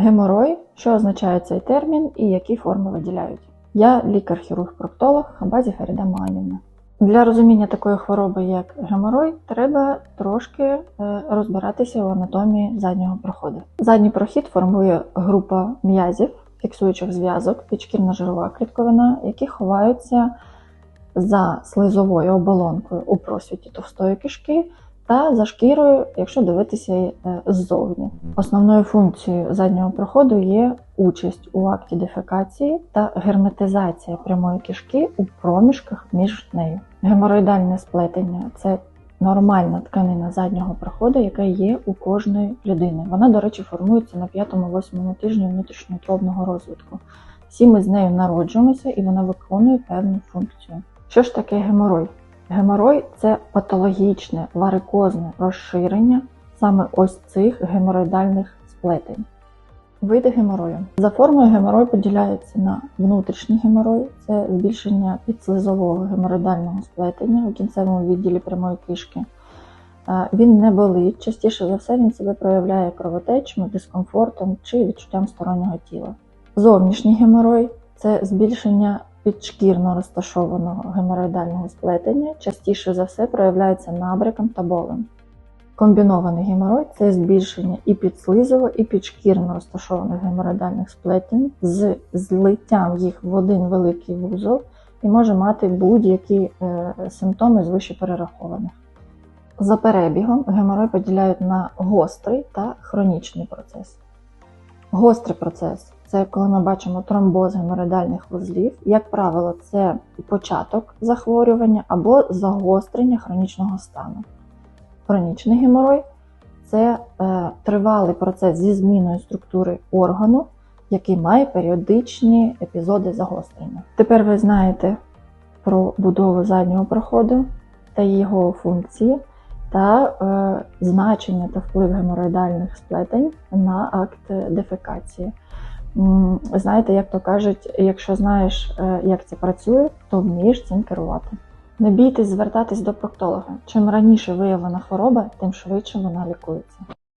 Геморой, що означає цей термін і які форми виділяють. Я лікар-хірург-проктолог Хабазі Фаріда Маланівна. Для розуміння такої хвороби, як геморой, треба трошки е, розбиратися у анатомії заднього проходу. Задній прохід формує група м'язів, фіксуючих зв'язок, підшкірна жирова клітковина, які ховаються за слизовою оболонкою у просвіті товстої кишки та за шкірою, якщо дивитися е, ззовні. Основною функцією заднього проходу є участь у акті дефекації та герметизація прямої кишки у проміжках між нею. Геморроїдальне сплетення це нормальна тканина заднього проходу, яка є у кожної людини. Вона, до речі, формується на 5-8 тижні внутрішньоутробного розвитку. Всі ми з нею народжуємося і вона виконує певну функцію. Що ж таке геморой? Геморой це патологічне варикозне розширення саме ось цих геморроїдальних сплетень. Види геморою. За формою геморой поділяється на внутрішній геморой, це збільшення підслизового геморроїдального сплетення у кінцевому відділі прямої кишки. Е, Він не болить, частіше за все він себе проявляє кровотечами, дискомфортом чи відчуттям стороннього тіла. Зовнішній геморой це збільшення підшкірно розташованого геморроїдального сплетення, частіше за все проявляється набряком та болем. Комбінований геморой це збільшення і підслизово, і підшкірно розташованих геморроїдальних сплетень з злиттям їх в один великий вузол і може мати будь-які е, симптоми з вище перерахованих. За перебігом геморой поділяють на гострий та хронічний процес. Гострий процес це коли ми бачимо тромбоз геморроїдальних вузлів. Як правило, це початок захворювання або загострення хронічного стану. Хронічний геморой це е, тривалий процес зі зміною структури органу, який має періодичні епізоди загострення. Тепер ви знаєте про будову заднього проходу та його функції та е, значення та вплив геморроїдальних сплетень на акт дефекації. Знаєте, як то кажуть, якщо знаєш, е, як це працює, то вмієш цим керувати. Не бійтесь звертатись до проктолога. Чим раніше виявлена хвороба, тим швидше вона лікується.